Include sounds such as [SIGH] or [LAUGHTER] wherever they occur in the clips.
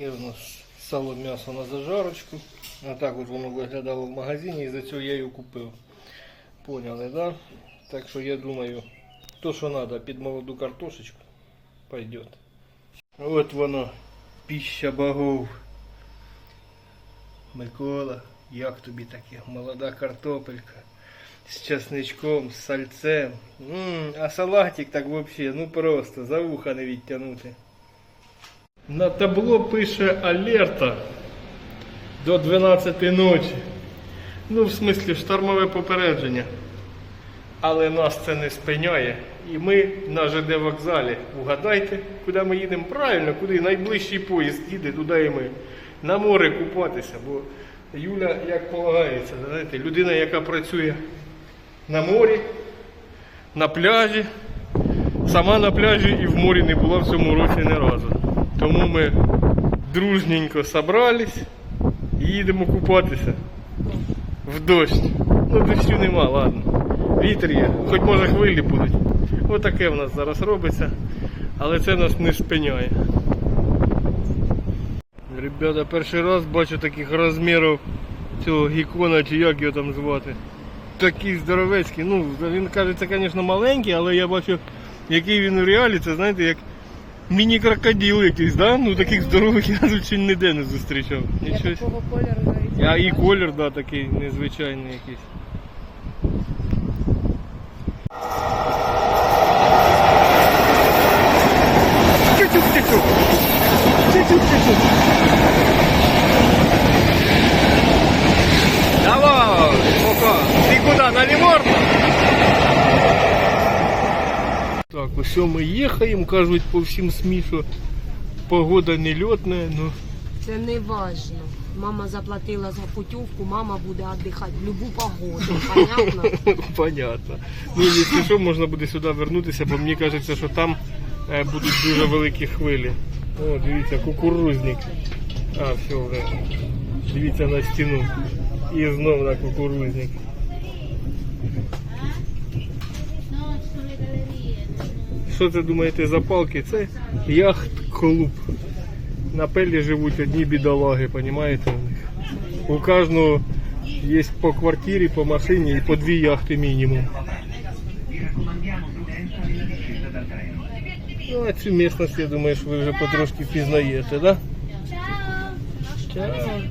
І у нас сало м'ясо на зажарочку. А так от воно виглядало в магазині і за цього я його купив. Поняли, да? Так що я думаю, то що треба під молоду картошечку пойдет. От воно, піща богов. Микола, як тобі таке? Молода картопелька з часничком, з сальцем. М, а салатик так взагалі, ну просто, за вуха не відтягнути. На табло пише алерта до 12 ночі. Ну, в смислі, штормове попередження. Але нас це не спиняє. І ми на ЖД вокзалі. Угадайте, куди ми їдемо? Правильно, куди найближчий поїзд їде, туди і ми. На море купатися. Бо Юля, як полагається, знаєте, людина, яка працює на морі, на пляжі, сама на пляжі і в морі не була в цьому році ні разу. Тому ми дружненько собрались і їдемо купатися в дощ. Ну, дощу нема, ладно. Вітер є, хоч може хвилі будуть. Отаке в нас зараз робиться, але це нас не спиняє. Ребята, перший раз бачу таких розмірів цього гікона чи як його там звати. Такий здоровецький. Ну, він каже, це, звісно, маленький, але я бачу, який він у реалі, це знаєте, як міні-крокодил якийсь, да? Ну таких здорових я тут ніде не зустрічав. Я Нічого. такого кольору навіть. А і бачила. колір, да, такий незвичайний якийсь. Тю-тю-тю-тю. Тю-тю-тю-тю. Давай, пока. Ти куди, на Ліморно? Ось ми їхаємо, кажуть по всім СМІ, що погода нельотна, ну. Це не важно. Мама заплатила за путівку, мама буде віддихати в будь-яку погоду. Понятно? [LAUGHS] Понятно. Ну, якщо що, можна буде сюди вернутися, бо мені кажеться, що там е, будуть дуже великі хвилі. О, дивіться, кукурузник. А, все вже. Дивіться на стіну. І знов на кукурузник. Що це думаєте за палки? Це яхт-клуб. На пелі живуть одні бідолаги, розумієте? У кожного є по квартирі, по машині і по дві яхти мінімум. Ну, а цю місцевість, я думаю, що ви вже потрошки пізнаєте, да? Чао.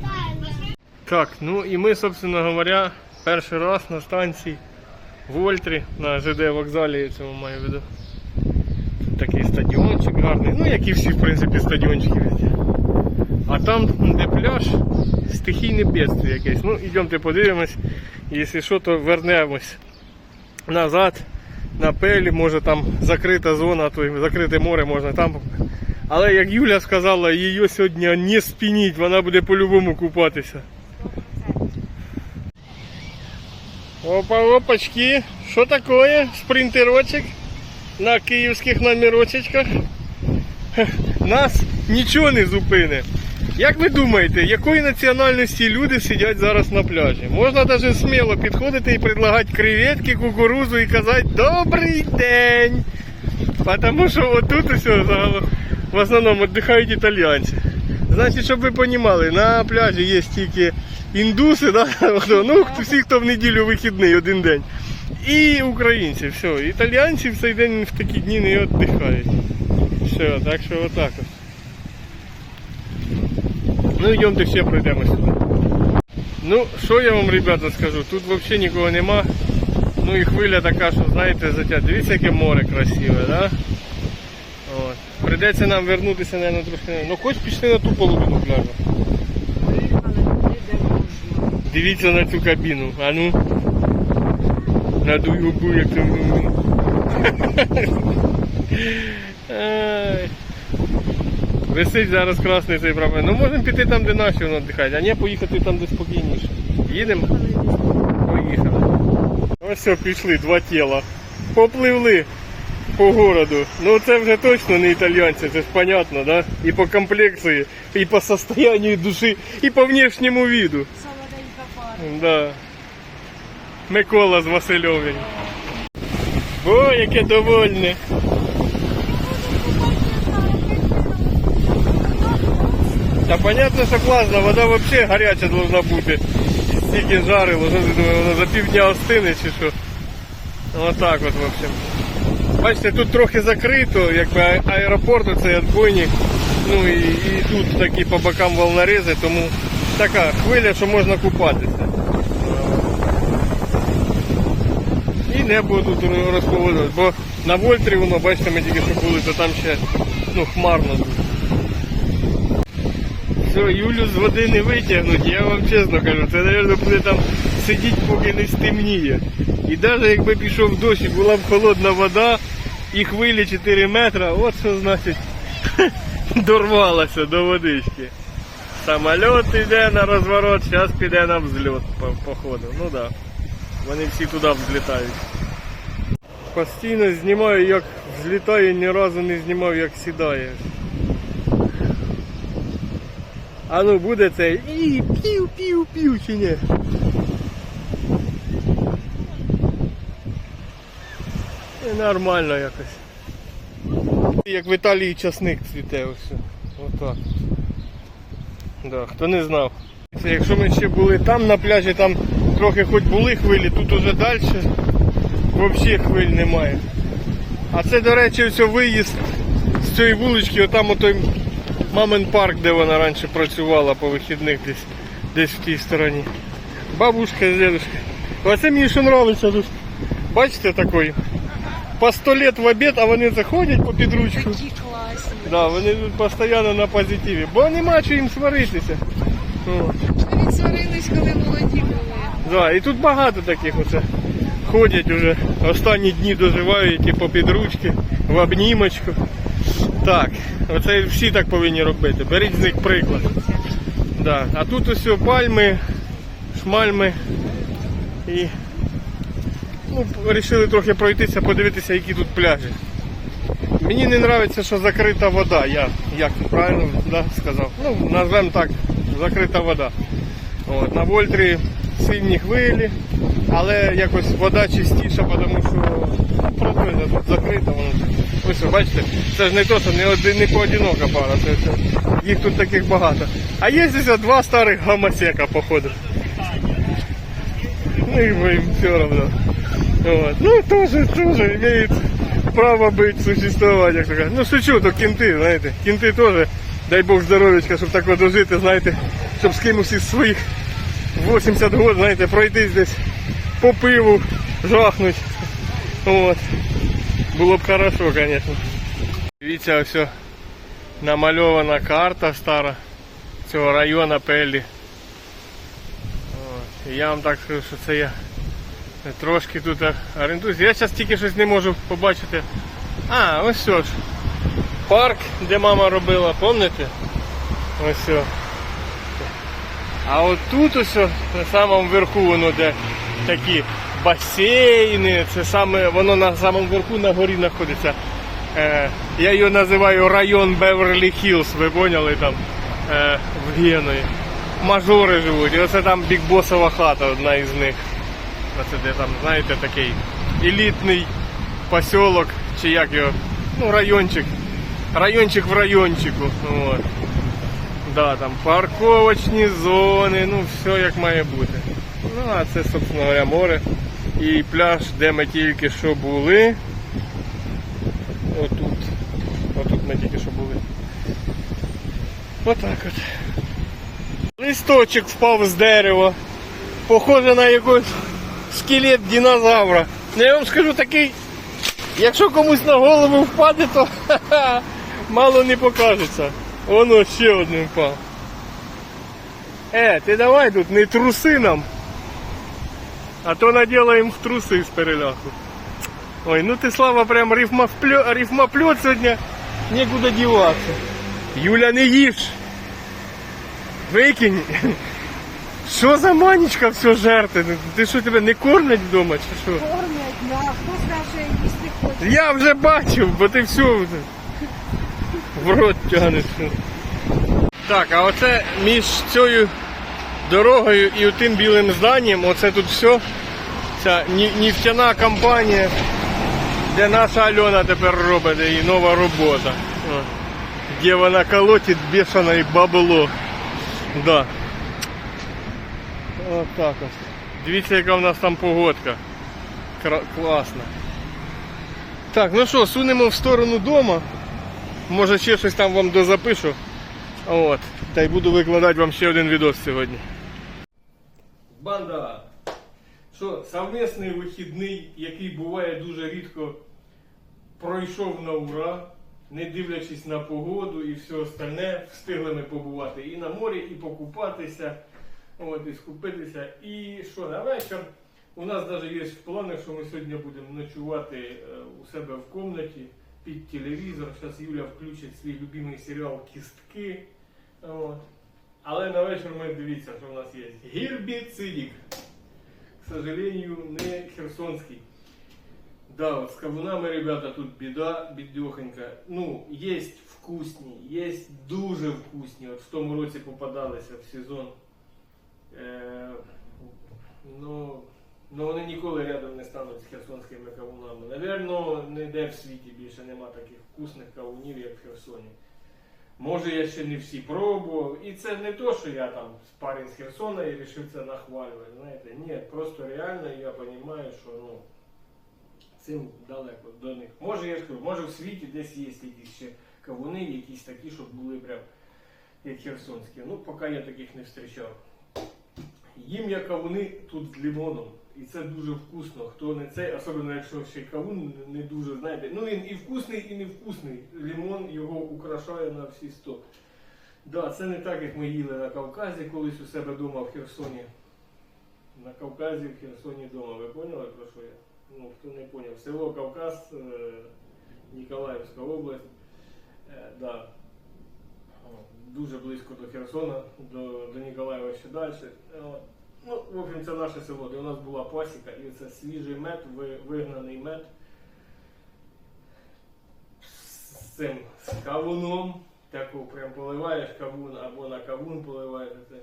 Так, ну і ми, собственно говоря, перший раз на станції в Ольтрі на ЖД вокзалі, я цьому маю в виду. Стадіончик гарний, ну як і всі, в принципі, стадіончики. А там, де пляж, стихійне бедствие якесь. Ну, йдемте подивимось. Якщо що, то вернемось назад на пелі, може там закрита зона, то закрите море можна там. Але як Юля сказала, її сьогодні не спініть, вона буде по-любому купатися. Опа, опачки, що таке? Спринтерочок на київських номерочечках. Нас нічого не зупине. Як ви думаєте, якої національності люди сидять зараз на пляжі? Можна навіть сміло підходити і предлагати креветки, кукурузу і казати Добрий день! Тому що отут усе в основному віддихають італійці. Значить, щоб ви розуміли, на пляжі є тільки індуси, да? ну, всі, хто в неділю вихідний один день. І українці, все. Італійці в цей день в такі дні не віддихають. Все, так що отак ось. Ну йдемте ще пройдемо сюди. Ну, що я вам, ребята, скажу, тут взагалі нікого нема. Ну і хвиля така, що знаєте, затя. Дивіться, яке море красиве, да? От. Прийдеться нам вернутися, наверное, трошки. Ну хоч пішли на ту половину пляжу. Дивіться на цю кабіну, а ну. Надуй губу, як це. Висить зараз красний цей прапор. Ну можемо піти там, де наші воно віддихають, а не поїхати там, де спокійніше. Їдемо? Поїхали. Ось все, пішли, два тіла. Попливли по городу. Ну це вже точно не італійці, це ж понятно, да? І по комплекції, і по состоянию душі, і по внешньому виду. Да. Микола з Васильовим. О, яке довольне. Та понятно, що класно, вода взагалі гаряча должна бути. Стільки жарило, вона за півдня остине чи що. Отак от, в общем. Бачите, тут трохи закрито, якби аеропорт, оцей отбойник. Ну і, і тут такі по бокам волнорези, тому така хвиля, що можна купатися. І небо тут розповодилось, бо на Вольтрі воно, бачите, ми тільки що були, то там ще ну, хмарно. Все, Юлю з води не витягнуть, я вам чесно кажу, це, мабуть, буде там сидіти, поки не стемніє. І навіть якби пішов дощ і була б холодна вода і хвилі 4 метри, от що значить [LAUGHS] дорвалася до водички. Самоліт йде на розворот, зараз піде на взльот по, походу. Ну так. Да. Вони всі туди взлітають. Постійно знімаю, як взлітає, ні разу не знімав, як сідає. А ну буде це і пів-пів-пів чи ні? І нормально якось. Як в Італії часник цвіте ось. Отак. Да, хто не знав. Якщо ми ще були там на пляжі, там трохи хоч були хвилі, тут уже далі взагалі хвиль немає. А це, до речі, ось виїзд з цієї вулички, отам отой мамин парк, де вона раніше працювала по вихідних десь, десь в тій стороні. Бабушка з дедушкою. Оце мені що подобається тут. Бачите такий? По 100 лет в обід, а вони заходять по підручку. Такі класні. Да, вони тут постійно на позитиві, бо нема чого їм сваритися. От. Навіть сварились, коли молоді були. Да, і тут багато таких оце ходять уже. Останні дні доживають і по підручки, в обнімочку. Так, оце всі так повинні робити. Беріть з них приклад. Да. А тут ось пальми, шмальми і ну, вирішили трохи пройтися, подивитися, які тут пляжі. Мені не подобається, що закрита вода. Я як правильно да, сказав. Ну, назвемо так, закрита вода. От, на Вольтрі сильні хвилі, але якось вода чистіша, тому що ну, тут закрита. Воно. Ось ви бачите, це ж не то, що не, один, не поодинока пара, це, це, їх тут таких багато. А є ось два старих гомосека, походу. Ну им все равно. Вот. Ну, тоже, тоже имеет право быть, существовать, як кажуть. Ну, шучу, то кінти, знаєте. Кінти теж, дай Бог здоров'ячка, щоб так дожити, знаєте, щоб з кимось із своїх 80 років, знаєте, пройтись десь по пиву, жахнуть. От. Було б хорошо, звісно. Дивіться, ось намальована карта стара цього району Пеллі. От. І я вам так скажу, що це я трошки тут орієнтуюся. Я зараз тільки щось не можу побачити. А, ось що ж. Парк, де мама робила, пам'ятаєте? Ось все. А от тут ось на самому верху воно де такі басейни, це саме, воно на самому верху на горі знаходиться. Е, я його називаю район Беверлі Хіллз, ви поняли там е, в Генуї. Мажори живуть, і оце там бікбосова хата одна із них. Оце де там, знаєте, такий елітний поселок, чи як його, ну райончик. Райончик в райончику. От. Да, там парковочні зони, ну все як має бути. Ну, а це, собственно говоря, море. І пляж, де ми тільки що були. Отут. Отут ми тільки що були. Отак от. Листочок впав з дерева. Похоже на якийсь скелет динозавра. Ну, я вам скажу такий, якщо комусь на голову впаде, то ха-ха, [LAUGHS] мало не покажеться. Воно ще один впав. Е, ти давай тут не труси нам. А то наділаємо в труси з переляку. Ой, ну ти слава прям рифмоплет, рифмоплет сьогодні нікуди діватися. Юля, не їж. Викинь. Що за манічка все жерти? Ти що тебе не кормлять вдома чи що? Кормять, ну а хто скаже, їсти хоче? Я вже бачив, бо ти все в рот тягнеш. Так, а оце між цією дорогою і тим білим зданням, оце тут все. Ця нефтяна компанія, де наша Альона тепер робить, і нова робота. О. Где вона колотит бешеное бабло. Да. От так от. Дивіться, яка в нас там погодка. Кра- класно. Так, ну що, сунемо в сторону дома. Може ще щось там вам дозапишу. От. Та й буду викладати вам ще один відос сьогодні. Банда! Що, совмісний вихідний, який буває дуже рідко, пройшов на ура, не дивлячись на погоду і все остальне, встигли ми побувати і на морі, і покупатися, от, і скупитися. І що, на вечір у нас навіть є в планах, що ми сьогодні будемо ночувати е, у себе в кімнаті під телевізор. Зараз Юля включить свій любимий серіал Кістки. От. Але на вечір ми дивіться, що у нас є. Гербіцидик. К сожалению, не херсонський. Да, вот с кавунами, ребята, тут біда, бідьохонька. Ну, есть вкусні, есть дуже вкусні. От в тому році попадалися в сезон. Е, ну, ну вони ніколи рядом не стануть з херсонськими кавунами. Навірно, ніде в світі більше нема таких вкусних кавунів, як в Херсоні. Може, я ще не всі пробував. І це не то, що я там парень з Херсона і вирішив це нахвалювати. Знаєте, ні, просто реально я розумію, що ну, цим далеко до них. Може, я ж кажу, може в світі десь є якісь ще кавуни, якісь такі, щоб були прям як херсонські. Ну, поки я таких не зустрічав. Їм я кавуни тут з лимоном. І це дуже вкусно. Хто не цей, особливо якщо ще кавун не дуже, знаєте. Ну він і вкусний, і невкусний. Лимон його украшає на всі сто. Да, це не так, як ми їли на Кавказі колись у себе вдома в Херсоні. На Кавказі, в Херсоні вдома. Ви поняли про що я? Ну, хто не поняв. Село Кавказ, е, Ніколаївська область. Е, да. Дуже близько до Херсона, до, до Ніколаєва ще далі. Ну, в общем, це наше де у нас була пасіка, і це свіжий мед, вигнаний мед з цим з кавуном. Таку прям поливаєш кавун або на кавун поливаєш. Це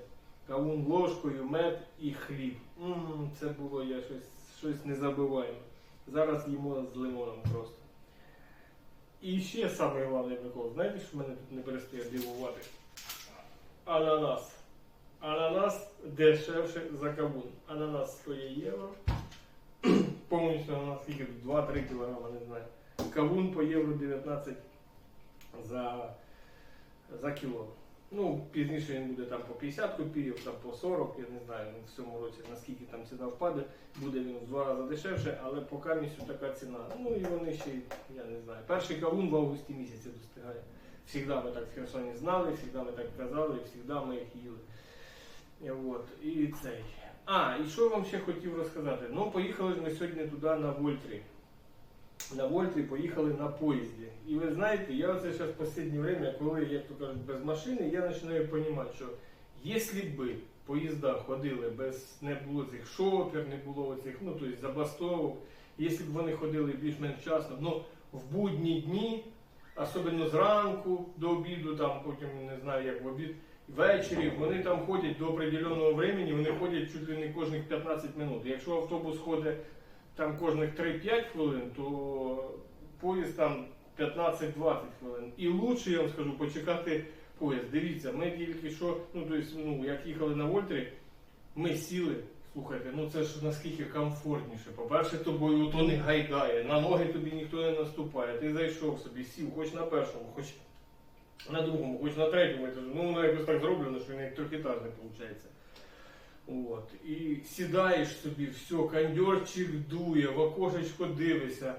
кавун ложкою, мед і хліб. м це було я щось, щось незабиваємо. Зараз їмо з лимоном просто. І ще саме прикол, знаєте, що мене тут не перестає дивувати? Ананас. Ананас дешевше за кавун. Ананас стоїть євро. [CLEARS THROAT] Повністю ананас скільки 2-3 кілограма, не знаю. Кавун по євро 19 за, за кіло. Ну, пізніше він буде там по 50 копійок, там по 40, я не знаю в цьому році наскільки там ціна впаде, буде він в два рази дешевше, але поки місяцю така ціна. Ну і вони ще, я не знаю. Перший кавун в августі місяці достигає. Всігда ми так в Херсоні знали, всігда ми так казали, всігда ми їх їли. От, і цей. А, і що вам ще хотів розказати? Ну, поїхали ж ми сьогодні туди на Вольтрі. На Вольтрі поїхали на поїзді. І ви знаєте, я оце зараз в останнє время, коли, як то без машини, я починаю розуміти, що якщо би поїзда ходили без, не було цих шопер, не було цих, ну, тобто забастовок, якщо б вони ходили більш-менш вчасно, ну, в будні дні, особливо зранку до обіду, там потім не знаю, як в обід, ввечері, вони там ходять до определеного времени, вони ходять чуть ли не кожних 15 минут. Якщо автобус ходить там кожних 3-5 хвилин, то поїзд там 15-20 хвилин. І лучше, я вам скажу, почекати поїзд. Дивіться, ми тільки що, ну, тобто, ну, як їхали на Вольтрі, ми сіли. Слухайте, ну це ж наскільки комфортніше. По-перше, тобою то не гайдає, на ноги тобі ніхто не наступає. Ти зайшов собі, сів, хоч на першому, хоч на другому, хоч на третьому етажі. Ну воно якось так зроблено, що він як трьохетажний виходить. От. І сідаєш собі, все, кондьорчик дує, в окошечко дивишся.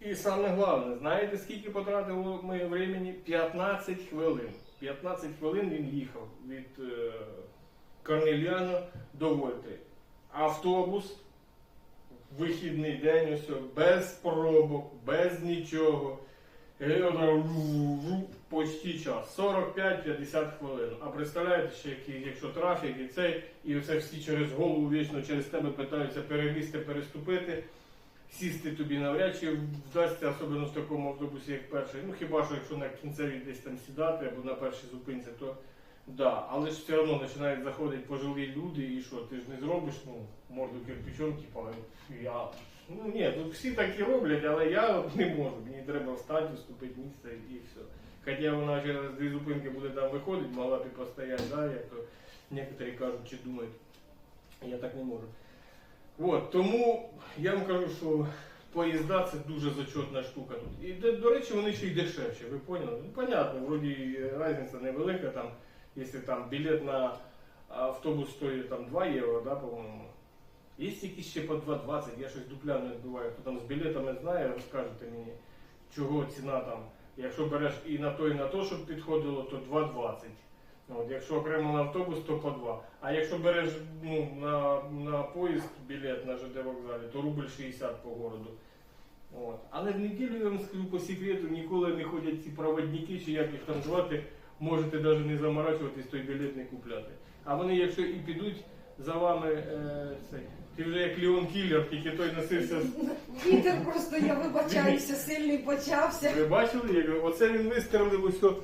І саме головне, знаєте, скільки потратило ми времени? 15 хвилин. 15 хвилин він їхав від е, Корнельяна до Вольти. Автобус, вихідний день, ось, без пробок, без нічого. І отак ру-ру, Почти час. 45-50 хвилин. А представляєте, ще якщо трафік і цей, і оце всі через голову вічно через тебе питаються перелізти, переступити, сісти тобі навряд чи вдасться, особливо в такому автобусі, як перший. Ну хіба що якщо на кінцевій десь там сідати або на першій зупинці, то да. Але ж все одно починають заходити пожилі люди, і що, ти ж не зробиш, ну, морду кирпичом, типа, я. Ну ні, тут всі так і роблять, але я не можу. Мені треба встати, вступити місце і все. Хоча вона через дві зупинки буде там виходити, могла б і постояти, да, як то некоторі кажуть чи думають. Я так не можу. От, тому я вам кажу, що поїзда це дуже зачетна штука тут. І до, речі, вони ще й дешевші, ви поняли? Ну, понятно, вроді різниця невелика, там, якщо там білет на автобус стоїть там 2 євро, да, по-моєму. Є якісь ще по 2,20, я щось дупля не відбуваю. Хто там з білетами знає, розкажете мені, чого ціна там. Якщо береш і на то, і на то, щоб підходило, то 2,20. От, якщо окремо на автобус, то по 2. А якщо береш ну, на, на поїзд білет на ЖД вокзалі, то рубль 60 по городу. От. Але в неділю я вам скажу по секрету, ніколи не ходять ці проводники, чи як їх там звати, можете навіть не заморачуватись, той білет не купляти. А вони, якщо і підуть за вами, е, цей, ти вже як Леон Кіллер, тільки той носився. з- Вітер просто, я вибачаюся, сильний почався. Ви бачили? Як... Оце він вистрелив ось о,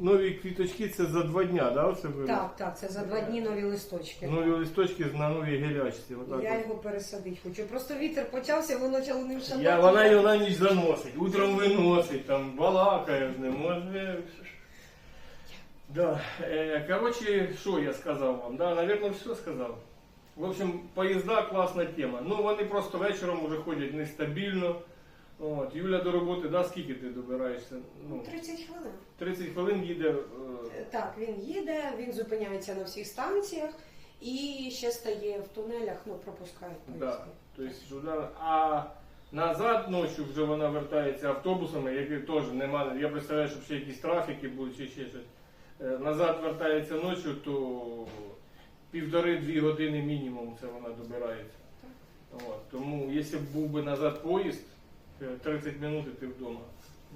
нові квіточки, це за два дня, да? Оце ви? Так, так, це за два дні нові листочки. Нові листочки на новій гелячці. Отак Я от. його пересадити хочу. Просто вітер почався, воно почало ним шатати. Я, вона його на ніч заносить, утром виносить, там балакає з ним, може. Да. Е, короче, що я сказав вам? Да, наверное, все сказав. В общем, поїзда класна тема. Ну, вони просто вечором вже ходять нестабільно. От, Юля до роботи, да, скільки ти добираєшся? Ну, 30 хвилин. 30 хвилин їде. е, Е, Так, він їде, він зупиняється на всіх станціях і ще стає в тунелях, ну поїзди. Да. Тобто. А назад ночі вже вона вертається автобусами, які теж немає. Я представляю, щоб ще якісь трафіки будуть чи ще щось. Е, Назад вертається ночі, то півтори-дві години мінімум це вона добирається. От. Тому якщо б був би назад поїзд, е, 30 минут і ти вдома.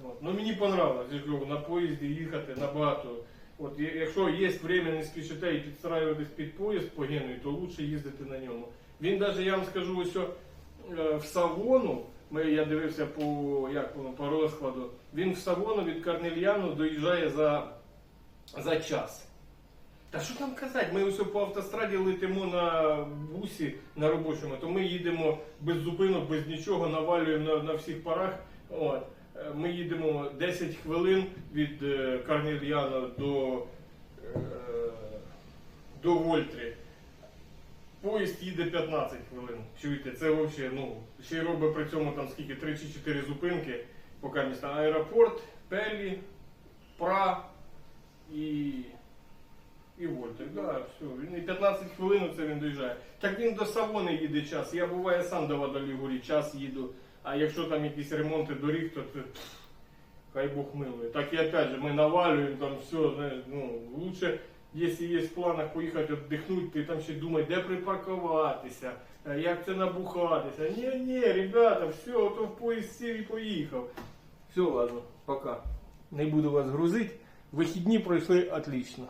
От. Ну мені понравилось, я на поїзді їхати набагато. От, якщо є время, не спішите і підстраюватись під поїзд по то краще їздити на ньому. Він навіть, я вам скажу, ось е, в Савону, ми, я дивився по, як воно, по розкладу, він в Савону від Карнельяну доїжджає за, за час. Та що там казати? Ми ось по автостраді летимо на бусі на робочому, то ми їдемо без зупинок, без нічого, навалюємо на, на всіх парах. От. Е, Ми їдемо 10 хвилин від е, Карнельяна до, е, до Вольтри. Поїзд їде 15 хвилин. Чуєте, це взагалі, ну, ще й робить при цьому там скільки 3 чи 4 зупинки, поки місто аеропорт, Пелі, Пра і. І Вольтер, да, все. Він і 15 хвилин це він доїжджає. Так він до Савони їде час. Я буває сам до Водолігурі час їду. А якщо там якісь ремонти доріг, то це хай Бог милує. Так і опять же, ми навалюємо там все, ну, лучше, якщо є в планах поїхати віддихнути, ти там ще думай, де припаркуватися, е, як це набухатися. Ні, ні, ребята, все, то в поїзд сів і поїхав. Все, ладно, пока. Не буду вас грузити. Вихідні пройшли отлично.